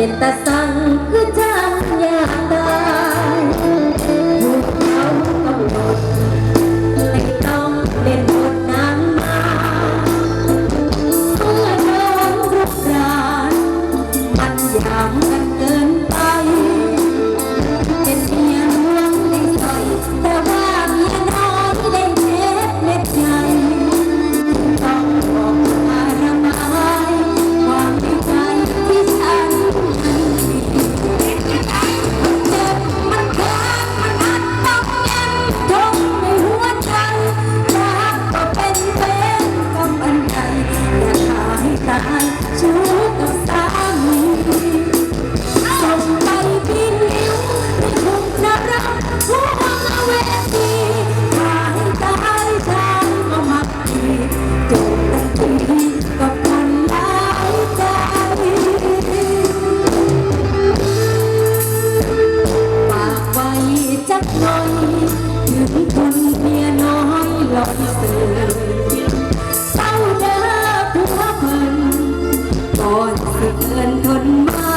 เป็นตาซ้ ชู้กับสามีส่งไปพินิ้วนคุกนกหัวมวทีหายตายจางมามัดีจบแต่ทีกับคนใจ ปากไว้จักหน่อย ถึงคนเมียน้อยลอยเสือ สึกเอินทนมา